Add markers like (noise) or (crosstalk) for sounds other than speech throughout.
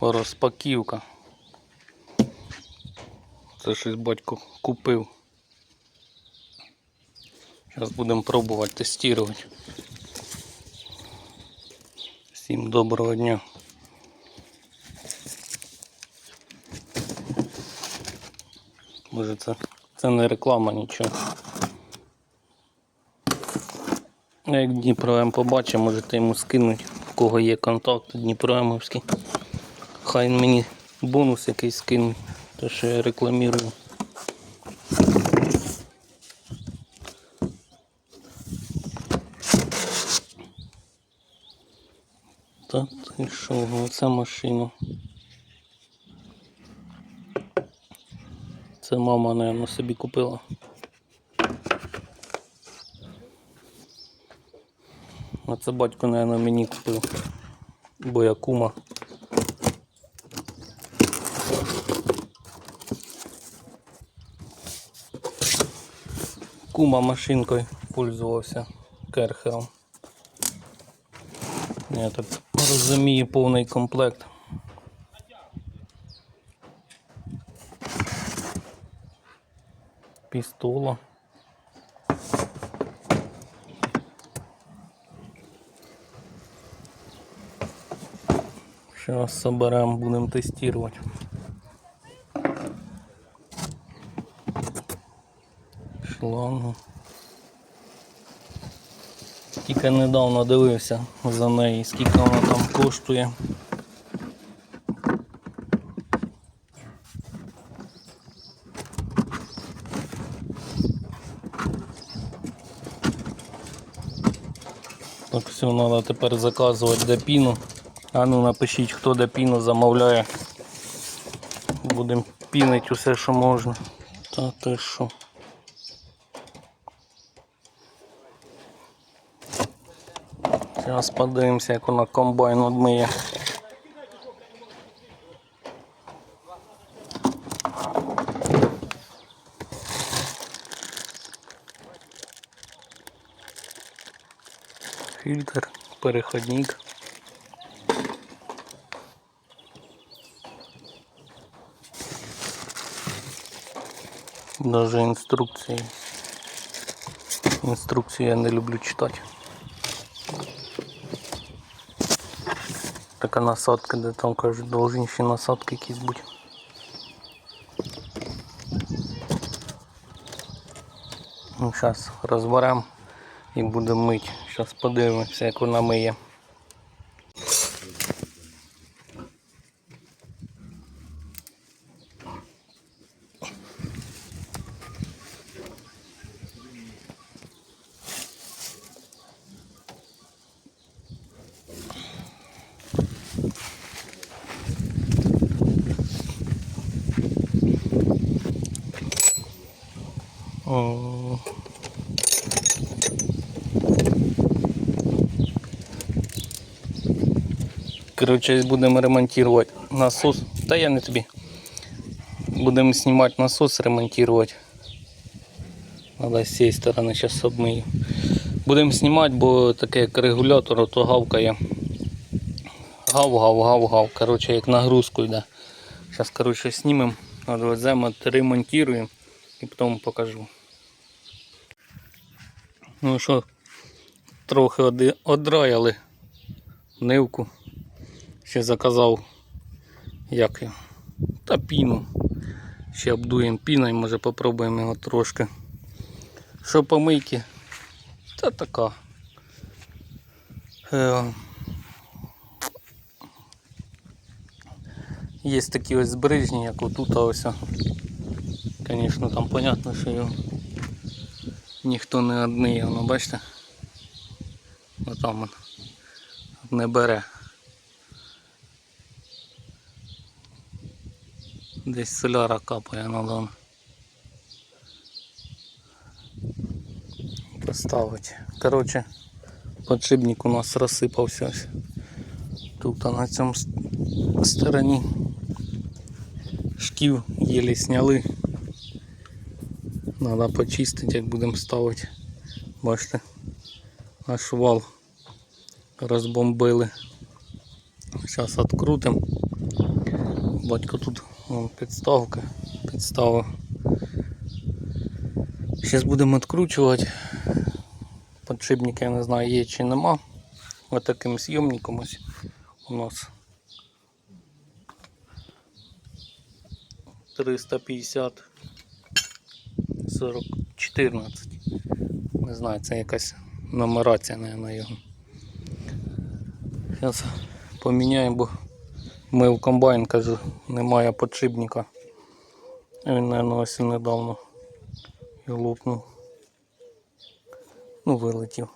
розпаківка. Це щось батько купив. Зараз будемо пробувати тестувати. Всім доброго дня. Може це, це не реклама нічого. Ну, Як Дніпро М побачить, можете йому скинути, в кого є контакт Дніпро Емовський. Хай мені бонус якийсь скине, те, що я рекламірую. Та ти що, оце машина. Це мама, напевно, собі купила. А це батько, напевно, мені купив. Бо я кума. Кума машинкою пользувався керхером. Я так розумію повний комплект. Пістола. Сейчас соберем, будем тестировать. Шлангу. Тільки недавно дивився за неї, скільки вона там коштує. Так, все, треба тепер заказувати депіну. А ну напишіть, хто депіну замовляє. Будемо пінити усе, що можна. Та те що. Зараз подивимося, як вона комбайн одмиє. Фільтр, переходник. Даже інструкції. Інструкції я не люблю читати. Така насадка, де там кажуть, должні насадки якісь будь. Ну, зараз розберемо і будемо мити. Зараз подивимося, як вона миє. О. Короче, будемо ремонтувати насос. Та я не тобі. Будемо знімати насос, ремонтувати. Надо з цієї сторони зараз обмию. Будемо знімати, бо таке як регулятор, то гавкає. Гав-гав-гав-гав. Короче, як нагрузку йде. Зараз, короче, знімемо, відвеземо, ремонтуємо і потім покажу. Ну що, трохи одраяли нивку. Ще заказав як його, та піну. Ще обдуємо піною, може попробуємо його трошки. Що по мийки? Та така. Е, Є такі ось збережні, як отут ось. Звісно, там понятно, що його ніхто не одний, воно бачите? Отам он не бере. Десь соляра капає на надо поставити. Коротше, подшипник у нас розсипався. Тут а на цьому стороні шків єлі сняли. Надо почистити, як будемо ставити. Бачите, аж вал розбомбили. Зараз відкрутимо. Батько тут вон, підставка, підставив. Зараз будемо відкручувати. Подшипники я не знаю є чи нема. Ось таким зйомником ось у нас 350 40 14. Не знаю, це якась нумерація, на його. Зараз поміняємо, бо ми в комбайн кажу, немає подшипника. Він, мабуть, ось недавно і лопнув. Ну, вилетів.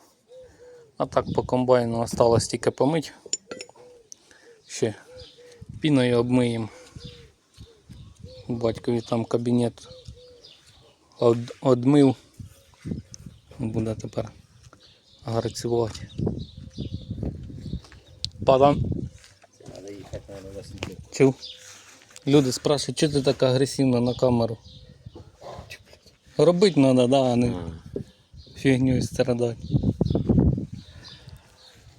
А так по комбайну осталось тільки помить. Ще піною обмиємо. Батькові там кабінет од, одмив. Буде тепер гарцювати. Падан. Чув? Люди спрашують, чи ти так агресивно на камеру? Робити треба, да, а не фігню страдати.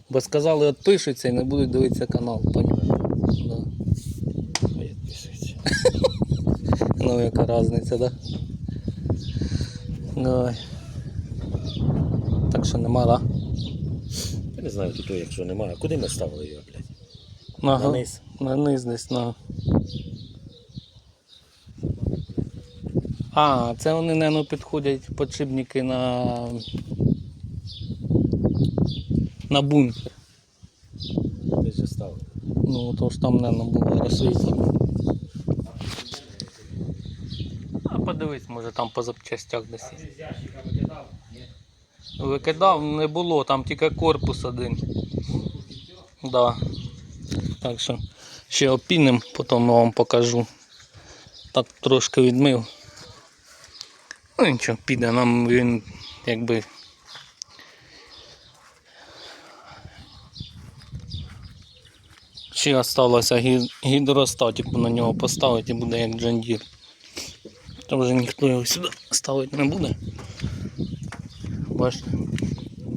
Бо сказали, відпишуться і не будуть дивитися канал? Да. (laughs) Ну яка різниця, да? Ой. Так що нема, да? Я не знаю, тут, якщо немає. Куди ми ставили його, блядь? На, На низ. На низ десь на. А, це вони, напевно, підходять подшипники на. На бункер. Десь же ставили. Ну, то ж там, напевно, було розшиті. А подивись, може там по запчастях десь. є. Викидав, не було, там тільки корпус один. Да. Так що ще опінем, потім вам покажу. Так трошки відмив. Ну нічого, піде нам він якби. Ще залишилося гідростатику на нього поставити і буде як джандір. То вже ніхто його сюди ставити не буде. Бачите,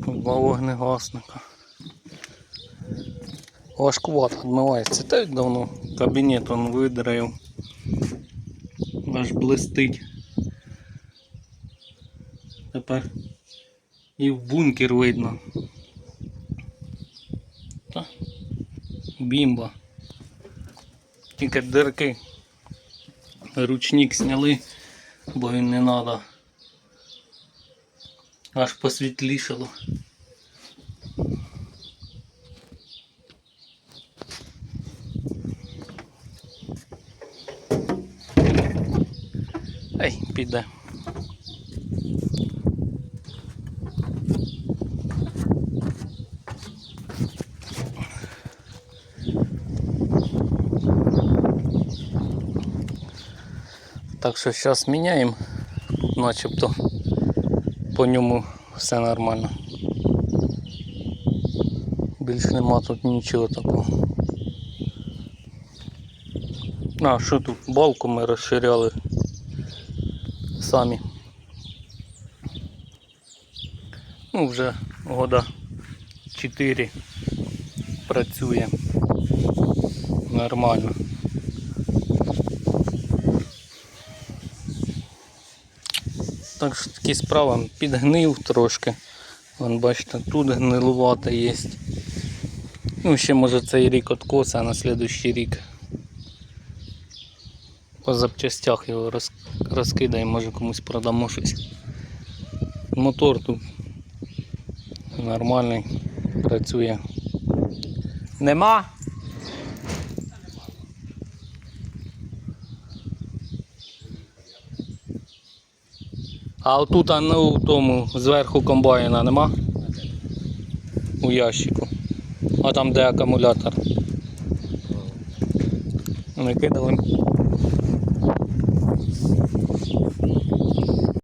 два вогнегасника. Важкувато відмивається. Та давно кабінет он видраїв. Аж блистить. Тепер і в бункер видно. Та, бімба. Тільки дирки. Ручник зняли, бо він не треба. Аж посвітлішало. Ей, піде. Так що зараз міняємо, начебто по ньому все нормально. Більш нема тут нічого такого. А, що тут? Балку ми розширяли самі. Ну, вже года 4 працює нормально. Так що такі справи підгнив трошки. Вон бачите, тут гнилувате є. Ну, ще може цей рік откоса, а на слідущий рік по запчастях його роз, розкидаємо, може комусь продамо щось. Мотор тут нормальний, працює. Нема? А отут, ну, у тому зверху комбайна нема? У ящику. А там де акумулятор. Ми кидали